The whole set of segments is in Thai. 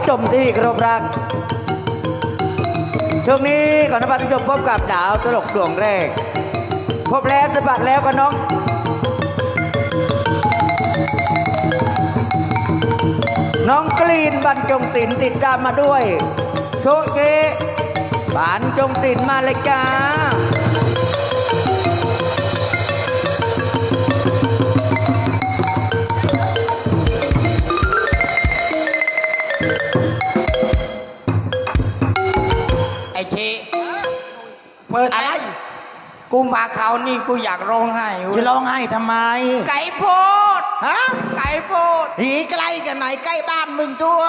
ผู้ชมที่เคารพรัก ช่วงนี้ขอท่าผู้ชมพบกับดาวตลกดวงแรก พบแล้วสะบัดแล้วก็น้องน้องกรีนบรรจงศิลป์ติดตามมาด้วย โชเกบานจงศิลป์มาเลยจ้า กูมาเขาวนี่กูอยากร้องไห้เว้ยจะร้องไห้ทำไมไก่โพด ฮะไก่โพดหีใกล้กันไหนใกล้บ้านมึงตัว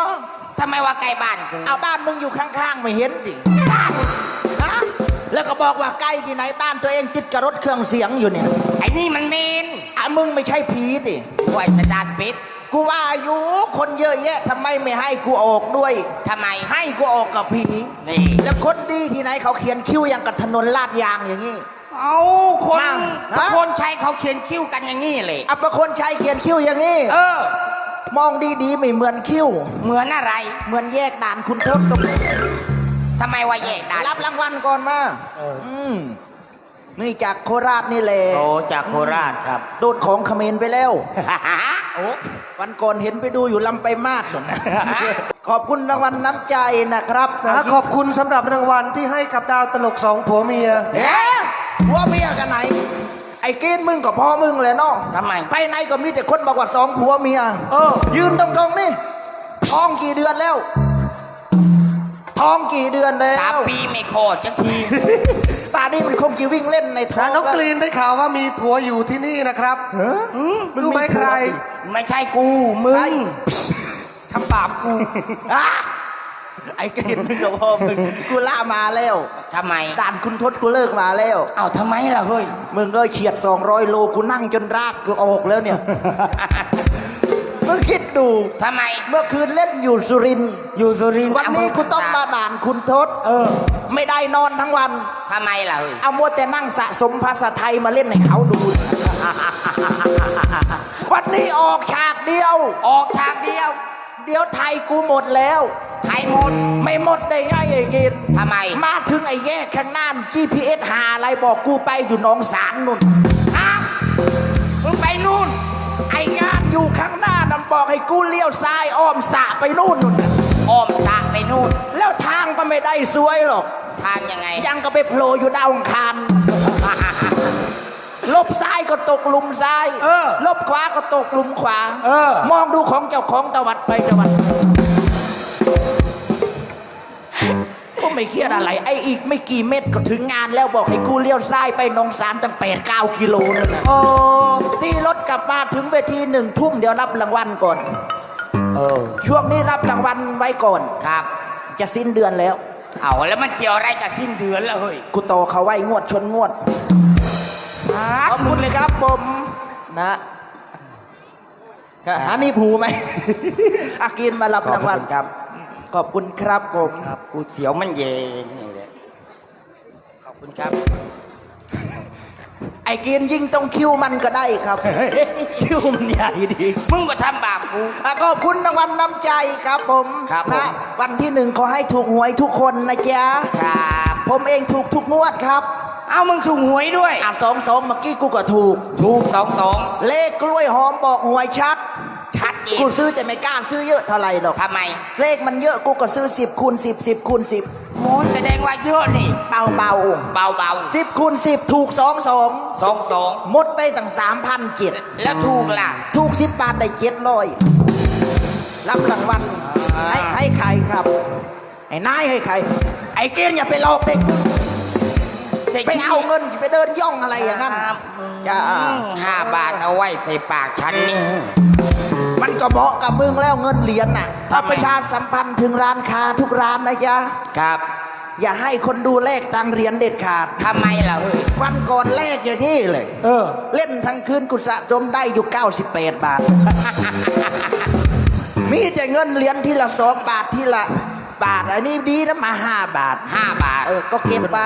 ทำไมว่าไก่บ้านกูเอาบ้านมึงอยู่ข้างๆไม่เห็นดิฮะแล้วก็บอกว่าใกล้ที่ไหนบ้านตัวเองติดกับรถเครื่องเสียงอยู่เนี่ยไอ้นี่มันเมนอะมึงไม่ใช่ผีดิไหวสดานปิดกูว่าอยู่คนเยอะแยะทำไมไม่ให้กูออกด้วย ทำไมให้กูออกกับผีนี่แล้วคนดีที่ไหนเขาเขียนคิ้วอย่างกับถนนลาดยางอย่างนี้ เอาคนมาฮะบางคนใช้เขาเขียนคิ้วกันอย่างนี้เลยอัปคนชัยเขียนคิ้วอย่างนี้ เออ มองดีๆไม่เหมือนคิ้ว เหมือนอะไรเหมือนแยกด่านคุณทศตรงนี้ทำไมว่าแยกได้รับรางวัลก่อนมาอืมนี่จากโคราชนี่แหละโอ้จากโคราชครับ โดดของเขมรไปแล้ว โอ้วันก่อนเห็นไปดูอยู่ลำไปมากนู่นนะขอบคุณรางวัลน้ำใจนะครับนะขอบคุณสำหรับรางวัลที่ให้กับดาวตลกสองผัวเมีย เอ๊ะ หัวเมียกันไหน ไอ้เกณฑ์มึงกับพ่อมึงเลยเนาะทำไม ไปไหนก็มีแต่คนบอกว่าสองผัวเมียเออ ยืนตรงๆนี่ท้องกี่เดือนแล้ว ท้องกี่เดือนแล้วสามปีไม่โคตรจักทีป่านนี้มันคงจะวิ่งเล่นในท้องน้องกรีนได้ข่าวว่ามีผัวอยู่ที่นี่นะครับหืมรู้ไหมใคร ไม่ใช่กู มึงทำบาปกูอะ ไอ้เกณฑ์มึงกับพ่อมึงกูล่ามาแล้วทำไมด่านคุณทศกูเลิกมาแล้วเอ้าทำไมล่ะเฮ้ยมึงก็เฉียด 200 โลกูนั่งจนรากกูออกแล้วเนี่ยมึงคิดดูทำไม เมื่อคืนเล่นอยู่สุรินทร์อยู่สุรินทร์วันนี้กูต้องมาด่านคุณทศเออ ไม่ได้นอนทั้งวันทำไมล่ะเฮ้ยเอามัวแต่นั่งสะสมภาษาไทยมาเล่นให้เขาดู วันนี้ออกฉากเดียว ออกทางเดียว เดี๋ยวไทยกูหมดแล้ว ไทยหมด ไม่หมดได้ไงไอ้กินทำไม มาถึงไอ้แยกข้างหน้า GPS หาอะไรบอกกูไปอยู่หนองสารนุ่นฮะมึงไปนู่น ไอ้งานอยู่ข้างหน้านั่นบอกให้กูเลี้ยวซ้ายอ้อมสระไปนู่นนุ่นน่ะอ้อมตากไปนู่น แล้วทางก็ไม่ได้สวยหรอก ทางยังไง ยังก็ไปโผล่อยู่ดาวอังคาร ลบซ้ายก็ตกหลุมซ้าย เออ ลบขวาก็ตกหลุมขวา เออ มองดูของเจ้าของตะวัดไปตะวัด ไม่เครียดอะไร ไอ้อีกไม่กี่เม็ดก็ถึงงานแล้วบอกให้กูเลี้ยวซ้ายไปหนองสามตั้งแปดเก้ากิโลนั่นนะโอ้ตีรถกลับมาถึงเวทีหนึ่งทุ่มเดี๋ยวรับรางวัลก่อน เออ ช่วงนี้รับรางวัลไว้ก่อนครับ จะสิ้นเดือนแล้ว เอาแล้วมันเกี่ยวอะไรกับสิ้นเดือนล่ะเฮ้ยกูโตอเขาไว้งวดชนงวดขอบคุณเลยครับผมนะหานี่ผูไหมอากินมารับรางวัลขอบคุณครับ ขอบคุณครับผมครับกูเสียวมันเย็นนี่แหละขอบคุณครับ ไอ้กินยิ่งต้องคิวมันก็ได้ครับ คิวมันใหญ่ดี มึงก็ทำบาปกู อะขอบคุณรางวัลน้ำใจครับผมครับผม นะวันที่หนึ่งขอให้ถูกหวยทุกคนนะจ๊ะครับ ผมเองถูกทุกงวดครับเอามึงถูกหวยด้วย อะสองสองเมื่อกี้กูก็ถูก ถูกสองสองเลขกล้วยหอมบอกหวยชัด ชัดเจนกูซื้อแต่ไม่กล้าซื้อเยอะเท่าไหร่หรอกทำไม เลขมันเยอะกูก็ซื้อ 10คูณ10 10คูณ10โมแสดงว่าเยอะนี่ เบาเบาเบาเบาๆ10คูณ10ถูก2สองสอง2หมดไปตั้ง3,000เจ็ดแล้วถูกล่ะ ถูก10บาทได้เจ็ดร้อยรับรางวัลอ่าให้ให้ใครครับ ไอ้นายให้ใคร ไอ้เกณฑ์อย่าไปหลอกเด็กไปเอาเงินไปเดินย่องอะไรอย่างนั้นครับจ้าห้าบาทเอาไว้ใส่ปากฉันนี่ มันก็เหมาะกับมึงแล้วเงินเหรียญน่ะทำไมถ้าประชาสัมพันธ์ถึงร้านค้าทุกร้านนะจ๊ะครับ อย่าให้คนดูแลกตังเหรียญเด็ดขาดทำไมล่ะเฮ้ยวันก่อนแลกอย่างนี้เลย เออ เล่นทั้งคืนกุสะสมได้อยู่ 98 บาท มีแต่เงินเหรียญทีละสองบาททีละบาทอันนี้ดีนะมาห้าบาทห้าบาท เออ ก็เก็บไป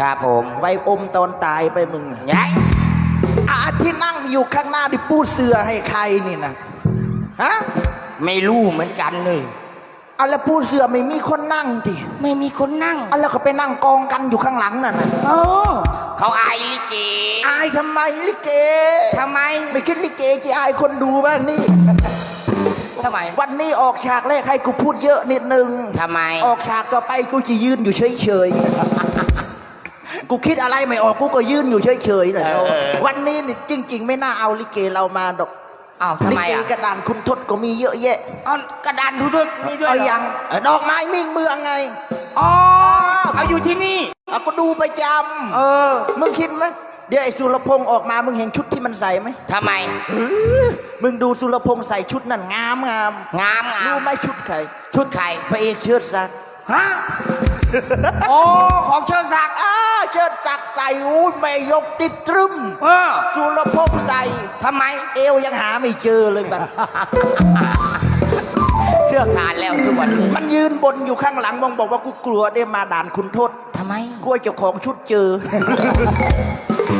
ครับผมไว้อมตอนตายไปมึงยัยอาที่นั่งอยู่ข้างหน้าที่ปูดเสือให้ใครนี่นะ ฮะไม่รู้เหมือนกันเลยเอาแล้วผู้เสือไม่มีคนนั่งดิไม่มีคนนั่งเอาแล้วก็ไปนั่งกองกันอยู่ข้างหลังนั่นน่ะโอ้เขาอายลิเกอายทำไมลิเกทำไมไม่คิดลิเกจะอายคนดูบ้างนี่ทำไมวันนี้ออกฉากแรกให้กูพูดเยอะนิดนึงทำไม ออกฉากต่อไปกูจะยืนอยู่เฉยๆ กูคิดอะไรไม่ออกกูก็ยืนอยู่เฉยๆเลยเออเออวันนี้นี่จริง ๆ ไม่น่าเอาลิเกเรามาดอก อ้าวทำลิไมเกอะกระดานคุณทศก็มีเยอะแยะเอากระดานทุกๆนี่ด้วยเอาเหรยังเออดอกไม้มิ่งเมืองไงอ๋อเอาอยู่ที่นี่ เอาก็ดูประจเออำมึงคิดไหมเดี๋ยวไอ้สุรพงษ์ออกมามึงเห็นชุดที่มันใส่ไหมทำไมมึงดูสุรพงษ์ใส่ชุดนั่นงามงามงามงามรู้ไหมชุดใครชุดใครพระเอกเชิดศักดิ์ฮะ โอ้ของเชิญศักดิ์อ้าเชิดศักดิ์ใส่อุ้ยไม่ยกติดตรึมเออสุรพงษ์ใส่ทำไมเอวยังหาไม่เจอเลยบัดเสื้อขาดแล้วทุกวันนี้มันยืนบนอยู่ข้างหลังมองบอกว่ากูกลัวได้มาด่านคุณโทษทำไมกลัวเจ้าของชุดเจอ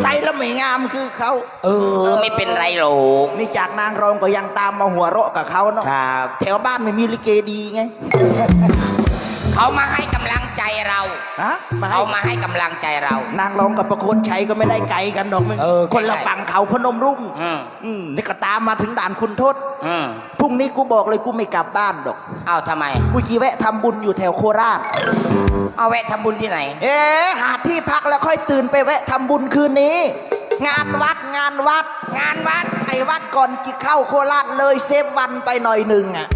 ใส่แล้วไม่งามคือเขาเออ ไม่เป็นไรหรอกนี่จากนางรองก็ยังตามมาหัวเราะกับเขาเนาะครับ แถวบ้านไม่มีลิเกดีไง เขามาให้กำลัง ใจเราฮะมาให้เขามาให้กำลังใจเรา นางรองกับประโคนชัยก็ไม่ได้ไกลกันดอกมึงเออคนละใกล้ๆ ฝั่งเขาพนมรุ่งอืมอืมนี่ก็ตามมาถึงด่านคุณทศอืมพรุ่งนี้กูบอกเลยกูไม่กลับบ้านดอก เอาทำไม กูจีแวะทำบุญอยู่แถวโคราช เอาแวะทำบุญที่ไหน เอ๊ะหาที่พักแล้วค่อยตื่นไปแวะทำบุญคืนนี้ งานวัดงานวัด งานวัดไอ้วัดก่อนจิเข้าโคราชเลยเซฟวันไปหน่อยหนึ่งอะ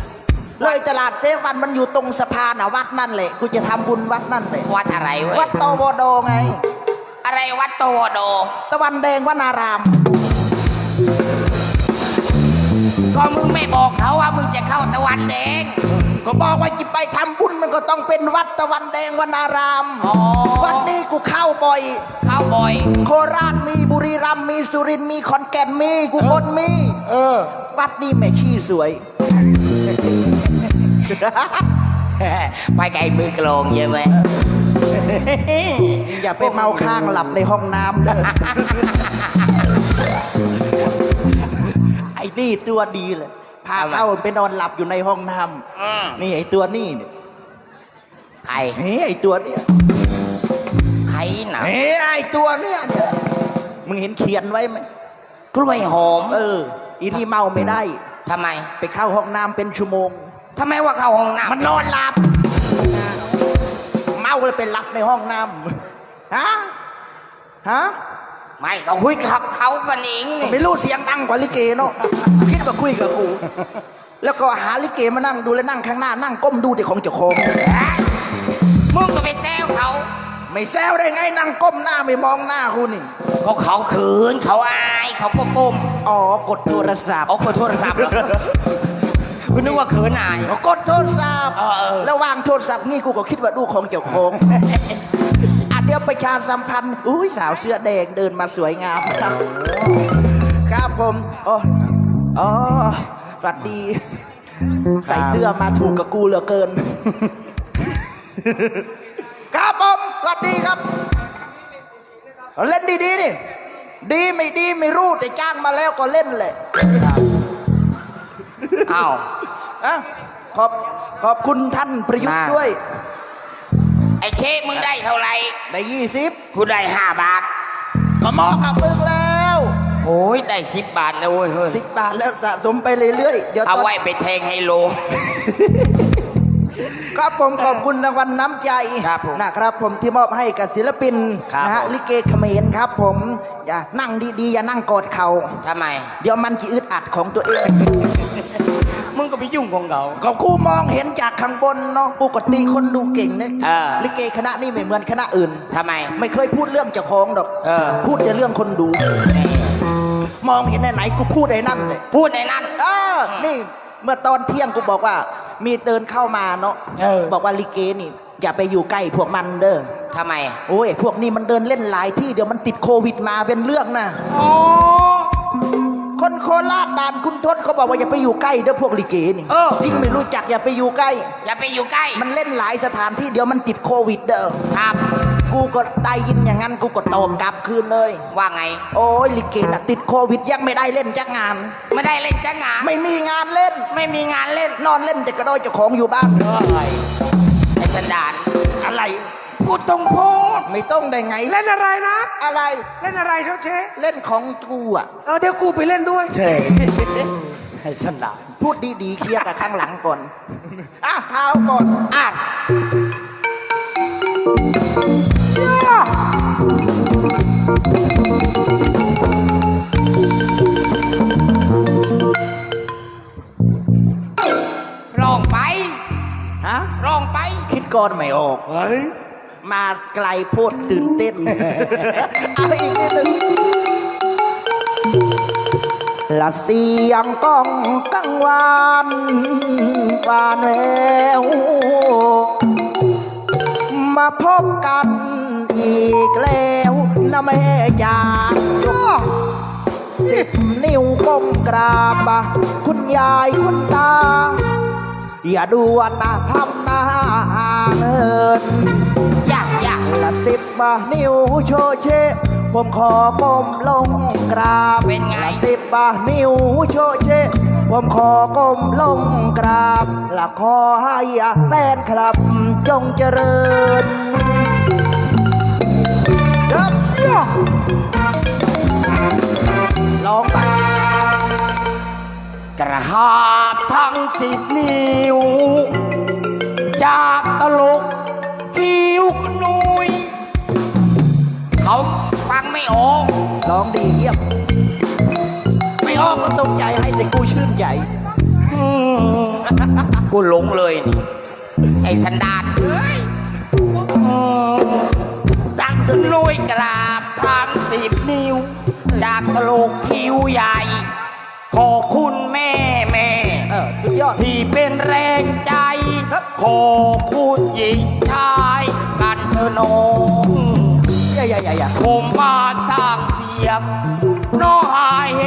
เลยตลาดเซฟวันมันอยู่ตรงสะพานอะวัดนั่นแหละกูจะทำบุญวัดนั่นแหละวัดอะไรเว้ยวัดตวโดไง อะไรวัดโตวโด ตะวันแดงวนาราม ก็มึงไม่บอกเขาว่ามึงจะเข้าตะวันแดง ก็บอกว่าจะไปทำบุญมันก็ต้องเป็นวัดตะวันแดงวนารามอ๋อวัดนี้กูเข้าบ่อย เข้าบ่อย โคราชมีบุรีรัมย์มีสุรินทร์มีขอนแก่นมีกูคนมี เออ วัดนี้แม่ขี้สวย ไปไกลมือกลองเยอะไหมอย่าไปเมาข้างหลับในห้องน้ำเด้อไอ้นี่ตัวดีเลยพาเข้าไปนอนหลับอยู่ในห้องน้อืมำนี่ไอ้ตัวนี่เนี่ยใครเฮ้ยไอ้ตัวเนี่ยใครหนาเฮ้ยไอ้ตัวเนี่ยเนี่ยมึงเห็นเขียนไว้ไหมกล้วยหอม เอออีนี่เมาไม่ได้ทำไม ไปเข้าห้องน้ำเป็นชั่วโมง ทำไมว่าเข้าห้องน้ำมันนอนหลับ เมาเลยไปหลับในห้องน้ำฮะฮะไม่ก็คุยกับเขากันเองนี่ไม่รู้เสียงดังกว่าลิเกเนาะคิดว่าคุยกับกูแล้วก็หาลิเกมานั่งดูแล้วนั่งข้างหน้านั่งก้มดูแต่ของเจ้าของมึงก็ไปแซวเขา ไม่แซวได้ไงนั่งก้มหน้าไม่มองหน้ากูนี่ก็เขาเขินเขาอายเขาก็ก้มอ๋อกดโทรศัพท์เอากดโทรศัพท์ เหรอคุณนึกว่าเขินอายอ๋อกดโทรศัพท์เออเออ แล้ววางโทรศัพท์นี่กูก็คิดว่าดูของเจ้าของ อะเดี๋ยวประชาสัมพันธ์อุ้ยสาวเสื้อแดงเดินมาสวยงามครับ ครับผมอ๋ออ๋อสวัสดี ใส่เสื้อมาถูกกับกูเหลือเกิน ครับผมสวัสดีครับ เล่นดีๆนี่ดีไม่ดีไม่รู้แต่จ้างมาแล้วก็เล่นแหละอ้าว อะขอบขอบคุณท่านประยุทธ์น่าด้วย ไอ้เชฟมึงได้เท่าไหร่ได้ยี่สิบกูได้ห้าบาท ก็เหมอกับมึงแล้ว โอ้ยได้สิบบาทแล้วเว้ยเฮ้ยสิบบาทแล้วสะสมไปเรื่อยๆเดี๋ยวเอาตอน ไว้ไปแทงไฮโล ครับผมขอบคุณรางวัลน้ำใจครับผมนะครับผมที่มอบให้กับศิลปินครับนะฮะผม ลิเกเขมรครับผมอย่านั่งดีๆอย่านั่งกอดเขาทำไม เดี๋ยวมันจะอึดอัดของตัวเอง มึงก็ไปยุ่งของเขา ก็กูมองเห็นจากข้างบนเนาะปกติคนดูเก่งนะเออลิเกคณะนี้ไม่เหมือนคณะอื่น ทำไม ไม่เคยพูดเรื่องเจ้าของดอกเออ พูดแต่เรื่องคนดู มองเห็นไหนๆกูพูดไอ้นั่นเลยพูดในนั้น เออนี่ เมื่อตอนเที่ยงกูบอกว่า มีเดินเข้ามาเนาะเออ บอกว่าลิเกนี่ อย่าไปอยู่ใกล้พวกมันเด้อทำไมโอ้ยพวกนี้มันเดินเล่นหลายที่เดี๋ยวมันติดโควิดมาเป็นเรื่องนะอ๋อคนโคราชด่านคุณทศเขาบอกว่าอย่าไปอยู่ใกล้เด้อพวกลิเกนี่เออ ยิ่งไม่รู้จักอย่าไปอยู่ใกล้ อย่าไปอยู่ใกล้มันเล่นหลายสถานที่เดี๋ยวมันติดโควิดเด้อ ครับ กูก็ได้ยินอย่างนั้นกูก็ตอบกลับคืนเลย ว่าไง โอ้ยลิเกน่ะติดโควิดยังไม่ได้เล่นจักงาน ไม่ได้เล่นจ้างงานไม่มีงานเล่น ไม่มีงานเล่นนอนเล่นแต่กระโดดเจ้าของอยู่บ้านเอ้ยไอ้สันดานอะไร พูดตรงพูดไม่ต้องได้ไงเล่นอะไรนะ อะไรเล่นอะไรครับเชเล่นของกูอะ เออเดี๋ยวกูไปเล่นด้วยไอ้สันดานพูดดีๆเคลียร์กับข้างหลังก่อนอะเท้าก่อนอะ ร้องไป ฮะ ร้องไป คิดก่อนไม่ออก เฮ้ย มาไกลโพดตื่นเต้น เอาอีกนิดนึงละเสียงก้องกังวานวานแววมาพบกัน อีกแล้วนะแม่จ๋าสิบนิ้วก้มกราบคุณยายคุณตา อย่าดูว่าหน้าทำหน้าเงินยากยากละสิบมานิ้วโชเชผมขอก้มลงกราบเป็นไงสิบมานิ้วโชเชผมขอก้มลงกราบและขอให้แฟนคลับจงเจริญ รับลองไปกระหาบทั้งสิบนิ้ว จากตลกคิ้วกนุยเขาฟังไม่ออกลองดีเยี่ยมไม่ออกก็ตกใจให้แต่กูชื่นใจอืมกูหลงเลยนี่ไอ้สันดานตั้ง สนุยกราบทางสิบนิ้ว จากตลกคิ้วใหญ่ ขอบคุณแม่แม่เออสุดยอดที่เป็นแรงใจครับขอบคุณหญิงชายกันเธอะน้องอย่าอย่าอย่าอย่าผมมาสร้างเสียงน้อหายเฮ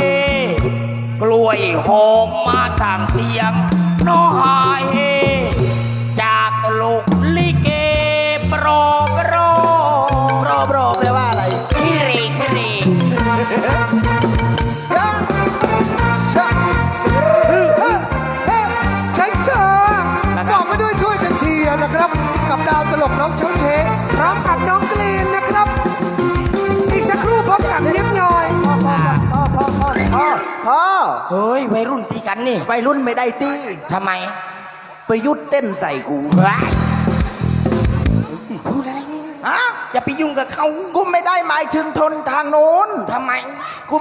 กล้วยหอมมาสร้างเสียงน้อหายเฮ เฮ้ยวัยรุ่นตีกันนี่ไปรุ่นไม่ได้ตีทำไมไปยุดเต้นใส่กูเฮ้ยพูดอะไรเนี่ยฮะอย่าไปยุ่งกับเขากูไม่ได้หมายถึงทนทางโน้นทำไมกู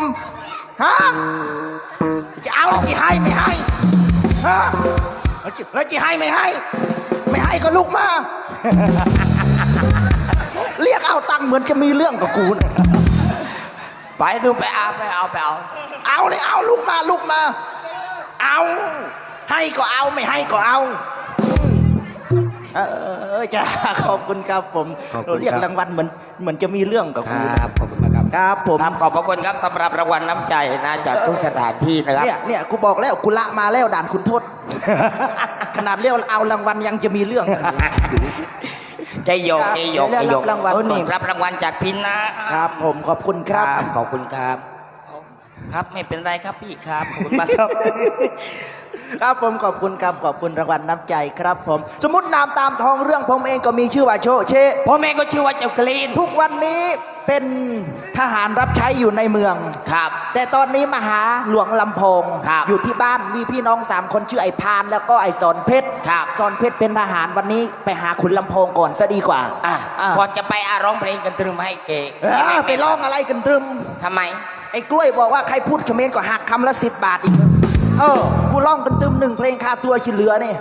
ฮะจะเอาแล้วจะให้ไม่ให้ฮะแล้วจะแล้วจะให้ไม่ให้ ไม่ให้ก็ลุกมา เรียกเอาตังค์เหมือนจะมีเรื่องกับกูนะไปดูไปเอาไปเอาไปเอา เอาเลยเอาลุกมาลุกมา เอา ให้ก็เอาไม่ให้ก็เอาเออจ้าขอบคุณครับผมขอบคุณครับ เรียกรางวัลเหมือนเหมือนจะมีเรื่องกับคกูรับขอบคุณมากครับครับผมครับขอบพระคุณครับสำหรับรางวัลน้ำใจนะจากทุกสถานที่นะครับ เนี่ยเนี่ยกูบอกแล้วกูละมาแล้วด่านคุณทศขนาดเรียกเอารางวัลยังจะมีเรื่องกันอยู่ใจโยกครับใจโยกเดี๋ใจยวโยรักบรางวัลเออนี่ก่อนรับรางวัลจากพินนะครับผมขอบคุณครับขอบคุณครับ ครับไม่เป็นไรครับพี่ครับขอบคุณมากครับ ครับผมขอบคุณครับขอบคุณรางวัลน้ำใจครับผม สมมตินามตามท้องเรื่องผมเองก็มีชื่อว่าโชเชพ่อแม่ก็ชื่อว่าเจ้ากรีนทุกวันนี้เป็นทหารรับใช้อยู่ในเมือง ครับ แต่ตอนนี้มาหาหลวงลำโพงครับอยู่ที่บ้านมีพี่น้องสามคนชื่อไอ้พานแล้วก็ไอ้สอนเพชรครับสอนเพชรเป็นทหารวันนี้ไปหาขุนลำโพงก่อนซะดีกว่าอะอะพอจะไปอาร้องเพลงกันตรึมให้เก๋เออไปร้องอะไรกันตรึมทำไม ไอ้กล้วยบอกว่าใครพูดเขมรก็หักคำละสิบบาทอีกเออกูร้องกันตรึมหนึ่งเพลงค่าตัวชิเหลือนี่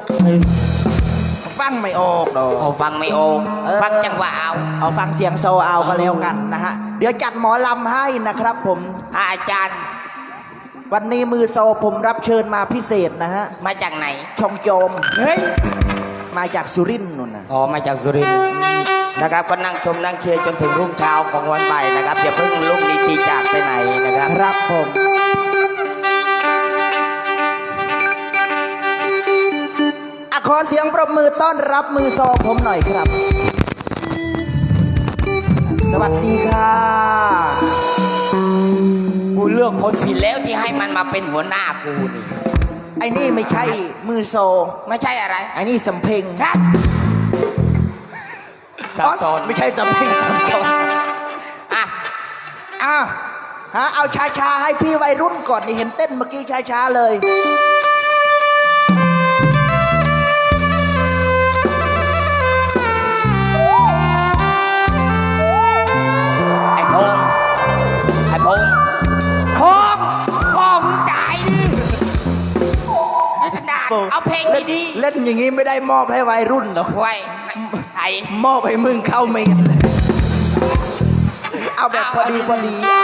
ฟังไม่ออกดอกเอาฟังไม่ออกเออฟังจังหวะเอาเอาฟังเสียงโซเอาก็แล้วกันนะฮะเดี๋ยวจัดหมอลำให้นะครับ ผมอะอาจารย์ วันนี้มือโซผมรับเชิญมาพิเศษนะฮะมาจากไหนชองโจมเฮ้ยมาจากสุรินทร์นู่นนะอ๋อมาจากสุรินทร์ นะครับก็นั่งชมนั่งเชียร์จนถึงรุ่งเช้าของวันใหม่นะครับอย่าเพิ่งลุกนีตีจากไปไหนนะครับ ครับผมอะขอเสียงปรบมือต้อนรับมือซอผมหน่อยครับ สวัสดีค่ะกูเลือกคนผิดแล้วที่ให้มันมาเป็นหัวหน้ากูนี่ไอ้นี่ไม่ใช่มือโซไม่ใช่อะไรไอ้นี่สัมเพ็งครับ ซับซ้อนไม่ใช่ซัมพิงซับซ้อนอะอะฮะเอาชาชาให้พี่วัยรุ่นก่อนนี่เห็นเต้นเมื่อกี้ชาชาเลยไอ้พงษ์ไอ้พงษ์พงษ์พอมึงตายดิลักษณะเอาเพลงดีเล่นอย่างนี้ไม่ได้มอบให้วัยรุ่นหรอกๆไว้ ๆ มอบให้มึงเข้าเมนเลยเอาแบบพอดีพอดีเอา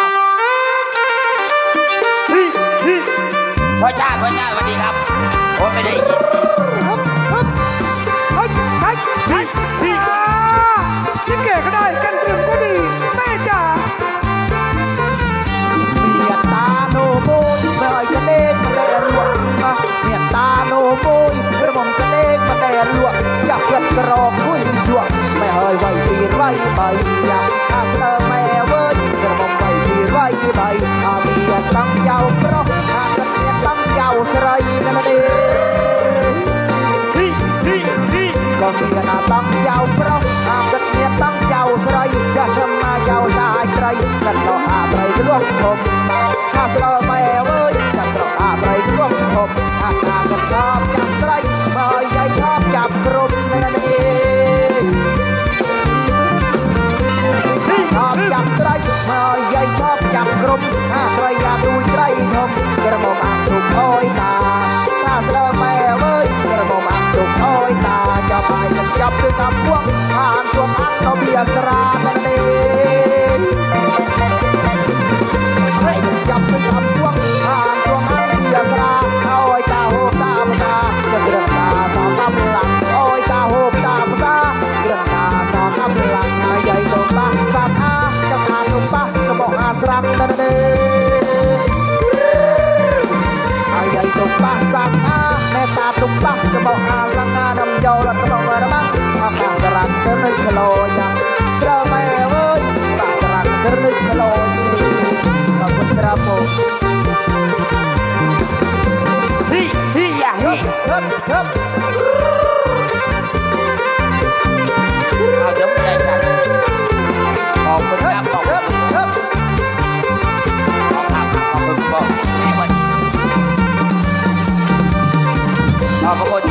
พ่อชาติพ่อชาติสวัสดีครับผมไม่ได้ ប់អាកាកតបចាប់ត្រី បើយាយថប់ចាប់ក្រុមនៅនេះថប់ចាប់ត្រីបើយាយថប់ចាប់ក្រុមអា ប្រាំដទេអាយទុកបាក់សាក់អាមេតាទុកបាក់ចំបោអាលង្ការនំយោរត់ក្នុងរបស់អខាងរ៉ាក់ទៅនៅក្លោយ៉ាងក្រមែអើយបាក់រ៉ាក់ទៅនៅក្លោនេះក៏ត្រាប់មកហ៊ីហ៊ីយ៉ាហ៊ីហឹបហឹបអត់ដឹងតែអរគុណអរគុណ 啊不过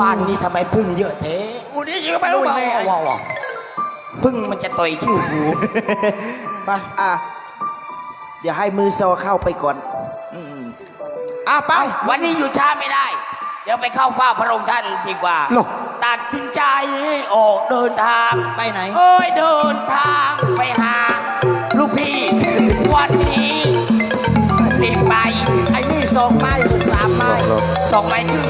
บ้านนี้ทำไมพึ่งเยอะเทอู้นี่ยิงไปรู้ไหมวาพึ่งมันจะต่อยขี้วหูไปอะอย่าให้มือโซเข้าไปก่อนอะไปวันนี้อยู่ช้าไม่ได้ เดี๋ยวไปเข้าฝ้าพระองค์ท่านดีกว่าตัดสินใจออกเดินทางไปไหน เอ้ยเดินทางไปหาลูกพี่วันนี้รีบไป ไอ้นี่สองไม้สามไม้สองไม้คือ